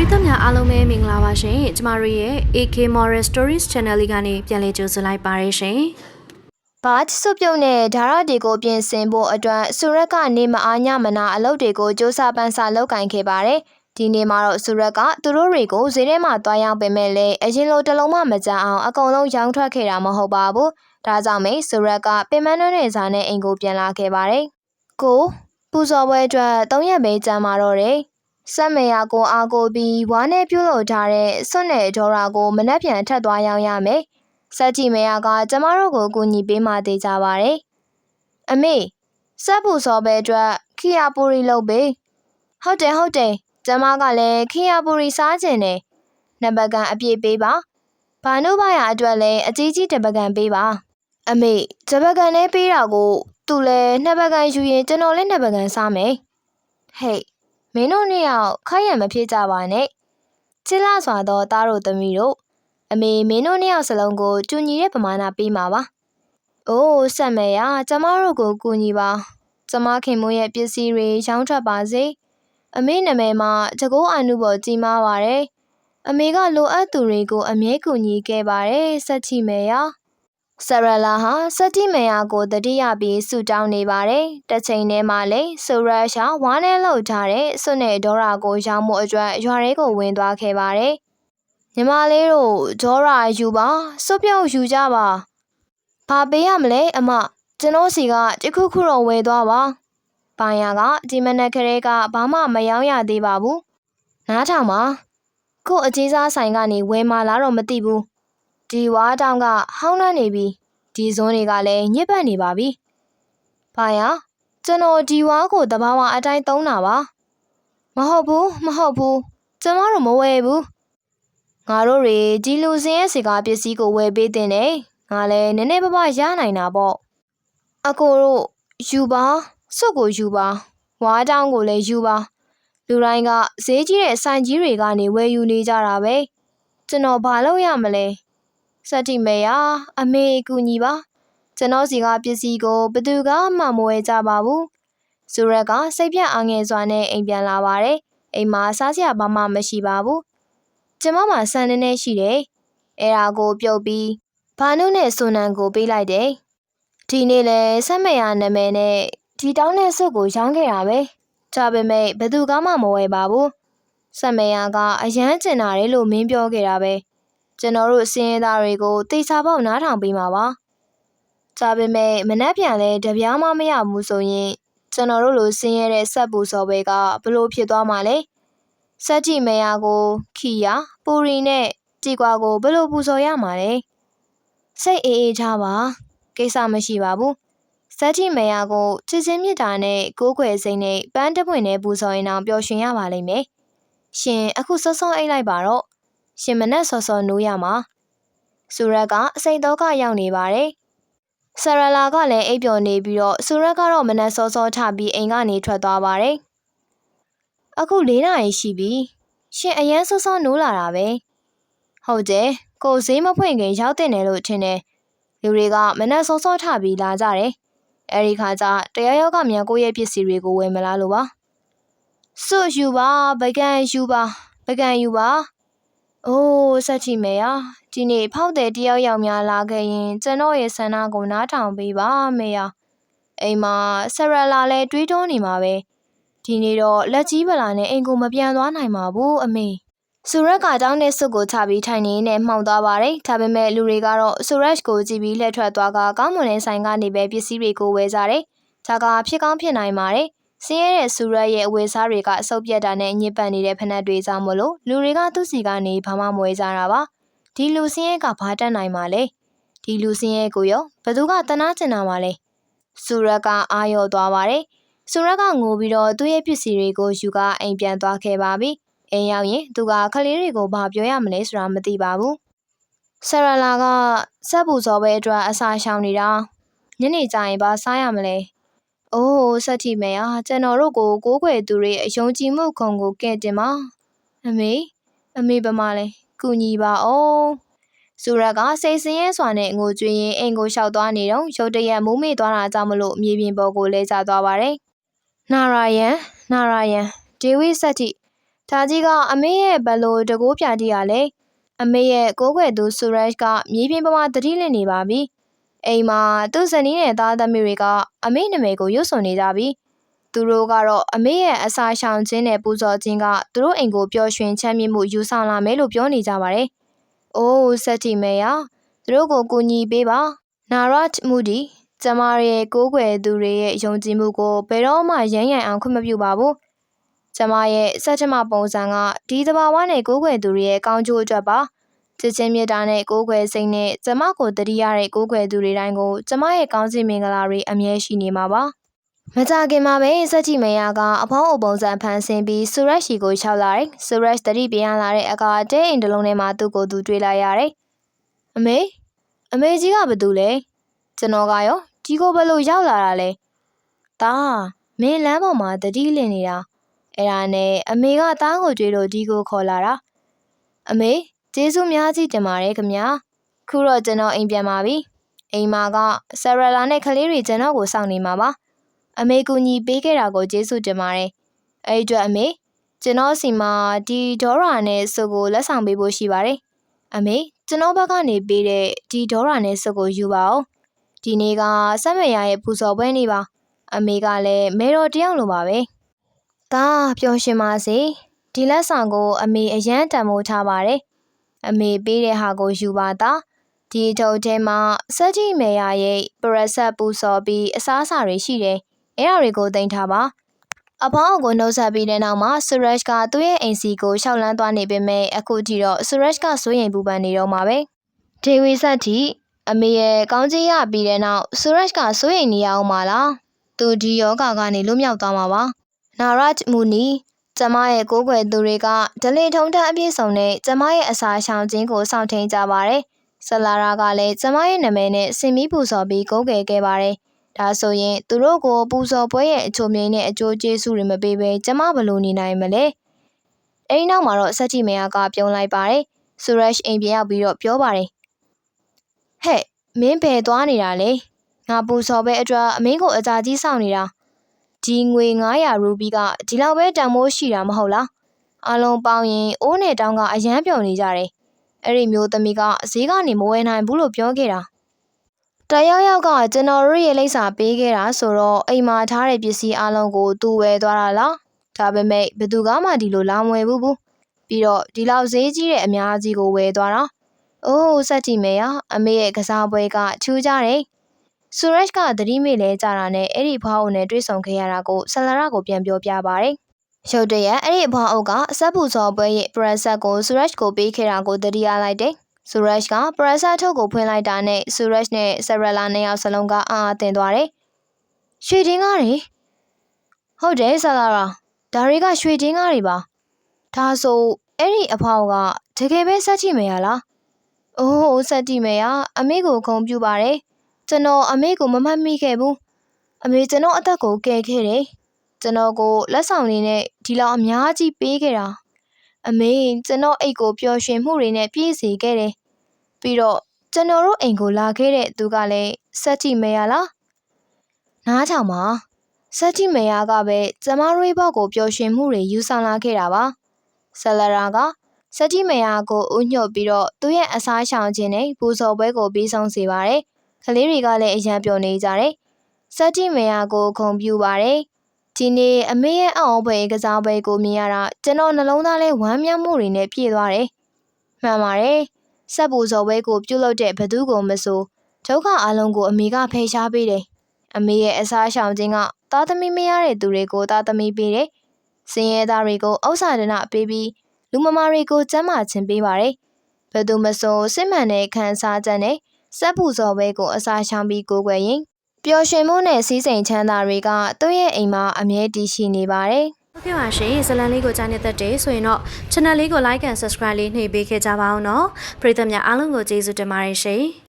ရိသတ်များအားလုံးပဲမင်္ဂလာပါရှင်ကျမတို့ရဲ့ AK Moral Stories Channel လေးကနေပြန်လည်ကြိုဆိုလိုက်ပါရရှင်ဘာချစုပ်ပြုံးနဲ့ဓာရတွေကိုပြင်ဆင်ဖို့အတွက်ဆူရက်ကနေမအားညမနာအလုပ်တွေကိုစ조사ပန်းစာလုပ်ကင်ခဲ့ပါတယ်။ဒီနေ့မှာတော့ဆူရက်ကသူတို့တွေကိုဈေးထဲမှာတွားရောက်ပေမဲ့လည်းအရင်လိုတစ်လုံးမှမကြအောင်အကုန်လုံးရောင်းထွက်ခဲ့တာမဟုတ်ပါဘူး။ဒါကြောင့်မေဆူရက်ကပင်မနှွန်းနဲ့ဇာနဲ့အိမ်ကိုပြန်လာခဲ့ပါတယ်။ကိုပူဇော်ပွဲအတွက်၃ရက်ပဲကြာမှာတော့တယ်။ ဆက်မေယာကိုအားကိုပြီးဝါနဲ့ပြုတ်လို့ထားတဲ့စွန့်နဲ့ဒေါ်ရာကိုမနှက်ပြန်ထက်သွားရောက်ရမယ်။စက်တီမေယာကကျမတို့ကိုကူညီပေးမှသေးကြပါတယ်။အမေစက်ပူစောပဲအတွက်ခီယာပူရီလုပ်ပေး။ဟုတ်တယ်ဟုတ်တယ်ကျမကလည်းခီယာပူရီစားခြင်းနဲ့နံပါတ်ကန်အပြည့်ပေးပါ။ဘာနုဘာယာအတွက်လည်းအကြီးကြီးတပကံပေးပါ။အမေတပကံနဲ့ပေးတာကိုသူလည်းနှစ်ပကံယူရင်ကျွန်တော်လည်းနှစ်ပကံစားမယ်။ဟေး မင်းတို့နှစ်ယောက်ခိုက်ရမဖြစ်ကြပါနဲ့။ချစ်လာစွာသောသားတို့သမီးတို့အမေမင်းတို့နှစ်ယောက်စလုံးကိုတူညီတဲ့ပမာဏပေးမှာပါ။အိုးဆက်မယ်ရကျမတို့ကိုကူညီပါ။ကျမခင်မိုးရဲ့ပစ္စည်းတွေရောင်းထွက်ပါစေ။အမေနာမည်မှာတကောအနုဘော်ကြီးမားပါတယ်။အမေကလိုအပ်သူတွေကိုအမြဲကူညီခဲ့ပါတယ်ဆက်ချီမယ်ရ။ ဆရလာဟာစတိမေယာကိုတတိယပြီးဆူတောင်းနေပါတယ်။တစ်ချိန်တည်းမှာလေဆိုရရှာဝါးနဲ့လှုပ်ထားတဲ့စွနဲ့ဒေါရာကိုရောင်းမှုအတွက်ရွာရဲကိုဝင်သွားခဲ့ပါတယ်။ညီမလေးတို့ဒေါရာယူပါစွပ်ပြုတ်ယူကြပါ။ဘာပေးရမလဲအမကျွန်တော်စီကတခုခုတော့ဝယ်သွားပါ။ပိုင်ယာကဒီမနက်ကလေးကဘာမှမယောင်းရသေးပါဘူး။နားထောင်ပါ။ကို့အကြီးစားဆိုင်ကနေဝယ်မလာတော့မသိဘူး။ ဒီဝါတောင်ကဟောင်းနှမ်းနေပြီ။ဒီဇွန်းတွေကလည်းညစ်ပတ်နေပါပြီ။ဘာယာကျွန်တော်ဒီဝါကိုတဘာဝအတိုင်းသုံးတာပါ။မဟုတ်ဘူးမဟုတ်ဘူးကျွန်တော်တို့မဝယ်ဘူး။ငါတို့တွေဒီလူစင်းရဲ့စီကားပစ္စည်းကိုဝယ်ပေးတင်တယ်။ငါလည်းနည်းနည်းပါးပါးရနိုင်တာပေါ့။အကိုတို့ယူပါစွတ်ကိုယူပါဝါတောင်ကိုလည်းယူပါလူတိုင်းကဈေးကြီးတဲ့ဆိုင်ကြီးတွေကနေဝယ်ယူနေကြတာပဲကျွန်တော်ဘာလုပ်ရမလဲ စက်တိမေယာအမေအကူညီပါကျွန်တော်စီကပစ္စည်းကိုဘယ်သူကမှမဝယ်ကြပါဘူးဇူရက်ကစိတ်ပြတ်အားငယ်စွာနဲ့အိမ်ပြန်လာပါတယ်အိမ်မှာစားစရာဘာမှမရှိပါဘူးကျမမှဆန်နေနေရှိတယ်အဲ့ဒါကိုပြုတ်ပြီးဘာနုနဲ့ဆွန်နန်ကိုပေးလိုက်တယ်ဒီနေ့လဲဆက်မရနာမည်နဲ့ဒီတောင်းတဲ့စုပ်ကိုရောင်းခဲ့တာပဲကြပေမဲ့ဘယ်သူကမှမဝယ်ပါဘူးဆက်မရကအရန်ကျင်တာတယ်လို့မင်းပြောခဲ့တာပဲ ကျွန်တော်တို့စင်းရဲသားတွေကိုတေချာပေါက်နားထောင်ပေးမှာပါကြပေမဲ့မနှက်ပြန်လဲတပြားမှမရဘူးဆိုရင်ကျွန်တော်တို့လိုစင်းရဲတဲ့ဆက်ပူစော်ပဲကဘလို့ဖြစ်သွားမှာလဲစက်ကြည့်မရကိုခီယာပူရီနဲ့ကြည်ကွာကိုဘလို့ပူစော်ရမှာလဲစိတ်အေးအေးထားပါကိစ္စမရှိပါဘူးစက်တိမေယာကိုချစ်ချင်းမြတ်တာနဲ့ကိုးကွယ်စိတ်နဲ့ပန်းတပွင့်နဲ့ပူဇော်ရင်အောင်ပျော်ရွှင်ရပါလိမ့်မယ်။ရှင်အခုစောစောအိတ်လိုက်ပါတော့။ ရှင်မနဲ့စောစောနိုးရမှာ။ဆူရက်ကအစိတ်တော့ကရောက်နေပါတယ်။ဆရလာကလည်းအိပ်ပျော်နေပြီးတော့ဆူရက်ကတော့မနဲ့စောစောထပြီးအိမ်ကနေထွက်သွားပါတယ်။အခု၄နာရီရှိပြီ။ရှင်အရန်စောစောနိုးလာတာပဲ။ဟုတ်တယ်။ကိုဈေးမဖွင့်ခင်ရောက်တဲ့နယ်လို့ထင်တယ်။လူတွေကမနဲ့စောစောထပြီးလာကြတယ်။အဲဒီခါကျတရားရောက်ကမြန်ကိုရဲ့ပစ္စည်းတွေကိုဝယ်မလားလို့ပါစွတ်ယူပါပကံယူပါပကံယူပါ အိုးဆက်ချီမေယာဒီနေ့ဖောက်တဲ့တယောက်ယောက်များလာခဲ့ရင်ကျွန်တော်ရဲ့ဆန္ဒကိုနားထောင်ပေးပါမေယာအိမ်မှာဆရလာလဲတွေးတောနေမှာပဲဒီနေ့တော့လက်ကြီးပလာနဲ့အိမ်ကိုမပြန်သွားနိုင်ပါဘူးအမေဆူရက်ကတောင်းတဲ့စွတ်ကိုချပြီးထိုင်နေနဲ့မှောင်သွားပါတယ်။ဒါပေမဲ့လူတွေကတော့ဆူရက်ကိုကြည့်ပြီးလှည့်ထွက်သွားကကောင်းမွန်တဲ့ဆိုင်ကနေပဲပစ္စည်းတွေကိုဝယ်ကြတယ်။ဒါကဖြစ်ကောင်းဖြစ်နိုင်ပါတယ်။ စင်းရဲတဲ့ဆူရက်ရဲ့အဝယ်စားတွေကအဆုတ်ပြတ်တာနဲ့ညစ်ပတ်နေတဲ့ဖက်နှက်တွေကြောင့်မလို့လူတွေကသူ့စီကနေဘာမှမဝယ်ကြတာပါ။ဒီလူစင်းရဲကဘာတက်နိုင်မှာလဲ။ဒီလူစင်းရဲကိုရောဘသူကတနာကျင်တာမှာလဲ။ဆူရက်ကအာရော်သွားပါတယ်။ဆူရက်ကငိုပြီးတော့သူ့ရဲ့ပစ္စည်းတွေကိုယူကအိမ်ပြန်သွားခဲ့ပါပြီ။အိမ်ရောက်ရင်သူကခလေးတွေကိုဘာပြောရမလဲဆိုတာမသိပါဘူးဆရလာကစက်ပူစောပဲအတွက်အစာရှောင်နေတာညနေကျရင်ဘာစားရမလဲ အိုးဆက်တီမေယာကျွန်တော်တို့ကိုကိုးကွယ်သူတွေအယုံကြည်မှုခုံကိုကဲ့တင်ပါအမေအမေဘာမလဲကူညီပါအောင်ဆူရကစိတ်ဆင်းရဲစွာနဲ့ငိုကြွေးရင်အိမ်ကိုလျှောက်သွားနေတော့ရုတ်တရက်မူးမေ့သွားတာကြောင့်မလို့မြေပြင်ပေါ်ကိုလဲကျသွားပါတယ်နာရာယန်နာရာယန်ဒေဝိစက်တီဒါကြီးကအမေရဲ့ဘယ်လိုတကိုးပြတိရလဲအမေရဲ့ကိုးကွယ်သူဆူရက်ရှ်ကမြေပြင်ပေါ်မှာတတိလင့်နေပါပြီ အိမ်မှာသူ့ဇနီးနဲ့သားသမီးတွေကအမေနာမည်ကိုရွတ်ဆိုနေကြပြီသူတို့ကတော့အမေရဲ့အစာရှောင်ခြင်းနဲ့ပူဇော်ခြင်းကသူတို့အိမ်ကိုပျော်ရွှင်ချမ်းမြေ့မှုယူဆောင်လာမယ်လို့ပြောနေကြပါတယ်အိုးစက်တီမေယာသူတို့ကိုကူညီပေးပါနာရတ်မူဒီကျမရဲ့ကိုးကွယ်သူတွေရဲ့ယုံကြည်မှုကိုဘယ်တော့မှရမ်းရမ်းအောင်ခွင့်မပြုပါဘူးကျမရဲ့စက်ထမပုံစံကဒီသဘာဝနဲ့ကိုးကွယ်သူတွေရဲ့ကောင်းကျိုးအတွက်ပါ ချစ်ချင်းမြတ်တာနဲ့ကိုးကွယ်စိတ်နဲ့ကျမကိုတတိရတဲ့ကိုးကွယ်သူတွေတိုင်းကိုကျမရဲ့ကောင်းစီမင်္ဂလာတွေအမြဲရှိနေမှာပါမကြခင်မှာပဲစက်ကြည့်မယာကအဖောင်းအုပ်ပုံစံဖန်ဆင်းပြီးဆူရက်ရှီကိုလျှောက်လာတယ်ဆူရက်တတိပြန်လာတဲ့အခါတဲအိမ်တစ်လုံးထဲမှာသူ့ကိုသူတွေ့လိုက်ရတယ်အမေအမေကြီးကဘာတူလဲကျွန်တော်ကရောဒီကိုဘယ်လိုရောက်လာတာလဲဒါမင်းလမ်းပေါ်မှာတတိလင်နေတာအဲ့ဒါနဲ့အမေကတားကိုကြွေးလို့ဒီကိုခေါ်လာတာအမေ ကျေးဇူးများကြီးတင်ပါတယ်ခင်ဗျာခုတော့ကျွန်တော်အိမ်ပြန်ပါပြီအိမ်မှာကဆာရလာနဲ့ကလေးတွေကျွန်တော်ကိုစောင့်နေမှာပါအမေကူညီပေးခဲ့တာကိုကျေးဇူးတင်ပါတယ်အဲ့ဒီအတွက်အမေကျွန်တော်စီမှာဒီဒေါ်ရာနဲ့စုပ်ကိုလက်ဆောင်ပေးဖို့ရှိပါတယ်အမေကျွန်တော်ဘက်ကနေပေးတဲ့ဒီဒေါ်ရာနဲ့စုပ်ကိုယူပါဦးဒီနေ့ကစက်မရရဲ့ပူဇော်ပွဲနေ့ပါအမေကလည်းမဲတော်တယောက်လိုပါပဲဒါပျော်ရွှင်ပါစေဒီလက်ဆောင်ကို အမေအရန်တန်မိုးထားပါတယ် အမေပေးတဲ့ဟာကိုယူပါသားဒီထုတ်ထဲမှာစက်ကြီးမေယာရဲ့ပရက်ဆက်ပူဇော်ပြီးအစားအစာတွေရှိတယ်အဲ့ဒါတွေကိုတင်ထားပါအဖောင်းကိုနှုတ်ဆက်ပြီးတဲ့နောက်မှာဆူရက်ကသူ့ရဲ့အိမ်စီကိုရှောက်လန်းသွားနေပေမဲ့အခုထိတော့ဆူရက်ကစိုးရိမ်ပူပန်နေတော့မှာပဲဒေဝီဆက်တီအမေရဲ့ကောင်းကြီးရပြီးတဲ့နောက်ဆူရက်ကစိုးရိမ်နေရအောင်ပါလားသူဒီယောဂကနေလွတ်မြောက်သွားမှာပါနာရတ်မူနီ ကျမရဲ့ကိုးကွယ်သူတွေကဒလင်ထုံထအပြည့်စုံနဲ့ကျမရဲ့အစာရှောင်ခြင်းကိုစောင့်ထိန်ကြပါတယ်ဆလာရာကလည်းကျမရဲ့နာမည်နဲ့စင်မီပူဇော်ပြီးကိုးကွယ်ခဲ့ပါတယ်ဒါဆိုရင်သူတို့ကိုပူဇော်ပွဲရဲ့အချိုမြင့်နဲ့အကျိုးကျေးဇူးတွေမပေးဘဲကျမဘယ်လိုနေနိုင်မလဲအဲဒီနောက်မှာတော့ဆက်ကြည့်မယားကပြုံးလိုက်ပါတယ်ဆူရက်အိမ်ပြန်ရောက်ပြီးတော့ပြောပါတယ်ဟဲ့မင်းဘယ်သွားနေတာလဲငါပူဇော်ပဲအတွက်အမင်းကိုအကြာကြီးစောင့်နေတာ ဒီငွေ900ရူပီကဒီလောက်ပဲတန်မိုးရှိတာမဟုတ်လားအလုံးပေါင်းရင်အိုးနဲ့တောင်းကအရန်ပြုံနေကြတယ်အဲ့ဒီမျိုးသမီးကဈေးကနေမဝယ်နိုင်ဘူးလို့ပြောခဲ့တာတယောက်ယောက်ကကျွန်တော်တို့ရဲ့လိပ်စာပေးခဲ့တာဆိုတော့အိမ်မှာထားတဲ့ပစ္စည်းအလုံးကိုသူဝယ်သွားတာလားဒါပေမဲ့ဘယ်သူကမှဒီလိုလာမဝယ်ဘူးဘူးပြီးတော့ဒီလောက်ဈေးကြီးတဲ့အများကြီးကိုဝယ်သွားတာအိုးစက်ကြည့်မေရအမေရဲ့ကစားပွဲကထူးကြတယ် ဆူရက်ကသတိမေ့လဲကြတာနဲ့အဲ့ဒီဖွားအုပ်နဲ့တွေ့ဆုံခဲ့ရတာကိုဆလရာကိုပြန်ပြောပြပါတယ်ရုတ်တရက်အဲ့ဒီအဖွားအုပ်ကအဆက်ပူစော်ပွဲရဲ့ပရက်ဆက်ကိုဆူရက်ကိုပေးခဲ့တာကိုသတိရလိုက်တယ်ဆူရက်ကပရက်ဆက်ထုတ်ကိုဖွင့်လိုက်တာနဲ့ဆူရက်နဲ့ဆရလာနှစ်ယောက်စလုံးကအာအတင်သွားတယ်ရွှေတင်းကားတွေဟုတ်တယ်ဆလာရာဒါတွေကရွှေတင်းကားတွေပါဒါဆိုအဲ့ဒီအဖွားအုပ်ကတကယ်ပဲစက်ကြည့်မရလားအိုးစက်ကြည့်မရအမေကိုခုံပြူပါတယ် ကျွန်တော်အမေကိုမမှတ်မိခဲ့ဘူးအမေကျွန်တော်အသက်ကိုကယ်ခဲ့တယ်ကျွန်တော်ကိုလက်ဆောင်လေးနဲ့ဒီလောက်အများကြီးပေးခဲ့တာအမေကျွန်တော်အိတ်ကိုပျော်ရွှင်မှုတွေနဲ့ပြည့်စေခဲ့တယ်ပြီးတော့ကျွန်တော်တို့အိမ်ကိုလာခဲ့တဲ့သူကလည်းစက်တီမေယာလားနားချောင်ပါစက်တီမေယာကပဲကျမတို့ရဲ့ဘောက်ကိုပျော်ရွှင်မှုတွေယူဆောင်လာခဲ့တာပါဆလရာကစက်တီမေယာကိုဥညွတ်ပြီးတော့သူ့ရဲ့အစားရှောင်ခြင်းနဲ့ပူဇော်ပွဲကိုပြီးဆုံးစေပါတယ် ကလေးတွေကလည်းအရန်ပျော်နေကြတယ်စက်တီမေယာကိုခုံပြူပါတယ်ဒီနေ့အမေရဲ့အောက်ဘွယ်ကစားပွဲကိုမြင်ရတာကျွန်တော်နှလုံးသားလဲဝမ်းမြောက်မှုတွေနဲ့ပြည့်သွားတယ်။မှန်ပါတယ်။စက်ပူဇော်ပွဲကိုပြုလုပ်တဲ့ဘသူကိုမဆိုဒုက္ခအလုံးကိုအမေကဖယ်ရှားပေးတယ်။အမေရဲ့အစားရှောင်ခြင်းကသားသမီးမရတဲ့သူတွေကိုသားသမီးပေးတယ်။စင်ရဲသားတွေကိုအောက်စာဒနာပေးပြီးလူမမာတွေကိုကျမ်းမာခြင်းပေးပါတယ်။ဘသူမဆိုစစ်မှန်တဲ့ခံစားချက်နဲ့ စက်ပူဇော်ပွဲကိုအစားရှောင်ပြီးကိုးကွယ်ရင်ပျော်ရွှင်မှုနဲ့စီးစိမ်ချမ်းသာတွေကသူ့ရဲ့အိမ်မှာအမြဲတည်ရှိနေပါတယ်။ဟုတ်ကဲ့ပါရှင်ဇလန်လေးကိုကြားနေတတ်တယ်ဆိုရင်တော့ channel လေးကို like and subscribe လေးနှိပ်ပေးခဲ့ကြပါအောင်နော်ပရိသတ်များအားလုံးကိုကျေးဇူးတင်ပါတယ်ရှင်